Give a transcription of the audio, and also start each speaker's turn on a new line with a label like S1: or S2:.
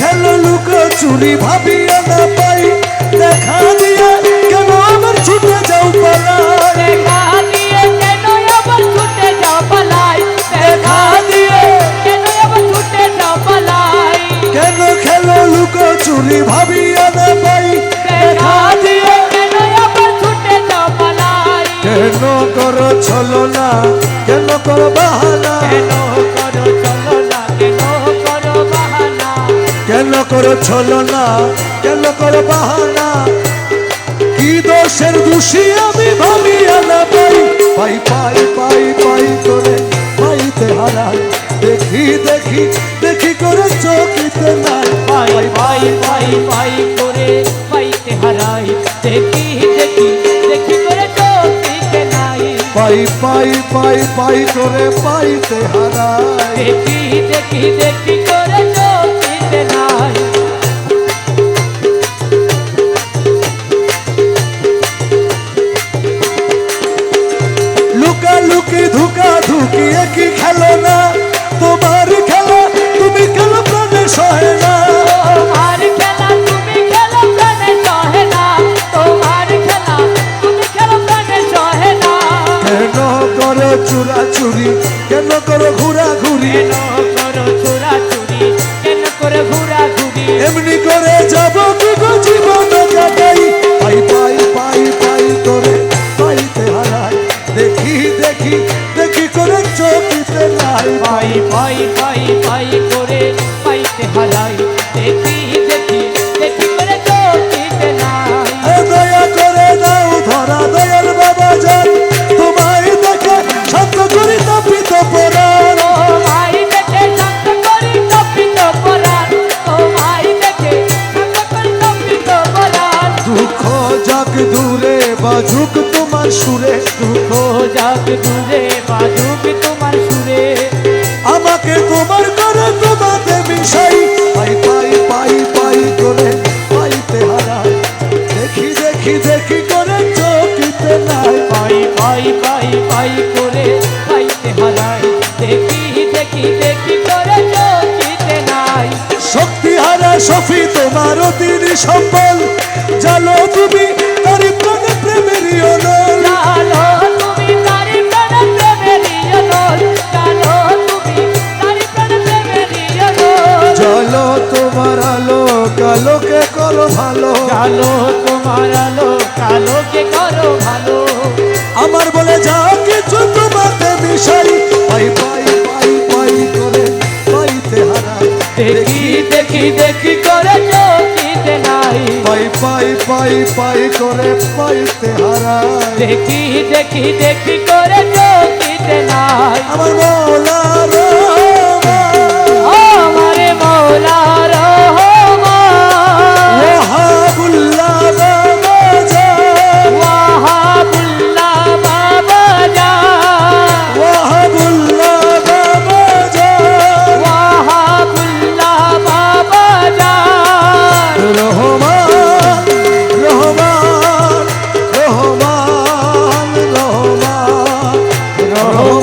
S1: খেলো লুকো চুরি ভাবিয়া না পাই। দেখা দিয়ে কেন আমার ছুটে যাও পালাই?
S2: দেখা দিয়ে কেন আবার ছুটে যাও পালাই? দেখা দিয়ে কেন আবার ছুটে যাও পালাই?
S1: কেন খেলো লুকো চুরি ভাবিয়া না পাই?
S2: দেখা দিয়ে কেন আবার ছুটে যাও পালাই?
S1: কেন করো ছলো না কেন করো বাহানা?
S2: কেন করো
S1: ছলো না কেন করো বাহানা? কি দোষের দোষী আমি ভাবিয়া না পাই। পাই পাই পাই পাই করে পাইতে হারাই। দেখি দেখি দেখি করে চকিতে নাই।
S2: পাই পাই পাই পাই করে পাইতে হারাই। দেখি দেখি দেখি করে চোখে নাই।
S1: পাই পাই পাই পাই করে পাইতে হারাই।
S2: দেখি দেখি দেখি করে
S1: লুকা লুকি ধুকা ধুকি একই খেলো না? তোমার খেলা তুমি খেলো প্রাণে সহে না? চুরা চুরি কেন করো ঘুরা ঘুরি
S2: কেন করো চোরা চুরি করে ঘুরা ঘুরি
S1: এমনি করে যাব গো জীবন কাটাই পাই পাই পাই পাই করে পাইতে হারাই। দেখি দেখি দেখি করে চোখিতে নাই
S2: পাই পাই পাই পাই করে পাইতে হারাই। দেখি
S1: সুরে
S2: দুঃখ যাক দূরে বাজুক তোমার সুরে।
S1: আমাকে তোমার করে মিশাই। পাই পাই পাই পাই করে পাইতে হারাই। দেখি দেখি দেখি করে চকিতে নাই।
S2: পাই পাই পাই পাই করে পাইতে হারাই। দেখি দেখি দেখি করে চোখিতে নাই।
S1: শক্তি হারা সফি তোমার অতির সম্বল জানো তুমি চলো তোমার আলো কালোকে করো ভালো।
S2: জানো তোমার আলো কালোকে করো ভালো।
S1: আমার বলে যা কিছু তোমাতে মিশাই। পাই পাই পাই পাই করে পাইতে হারাই।
S2: দেখি দেখি দেখি করে চোখিতে নাই।
S1: পাই পাই পাই পাই করে পাইতে হারাই।
S2: দেখি দেখি দেখি করে চোখিতে নাই।
S1: আমার মন Oh.